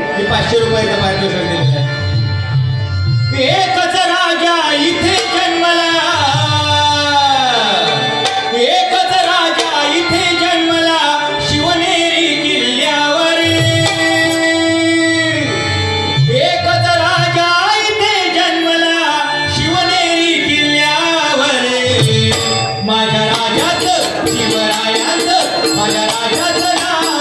मी पाचशे रुपयाचं मार्गदर्शन एकच राजा इथे जन्मला. एकच राजा इथे जन्मला. शिवनेरी किल्ल्यावर. एकच राजा इथे जन्मला. शिवनेरी किल्ल्यावर. माझ्या राजाचं शिवरायाचं माझ्या राजाच नाव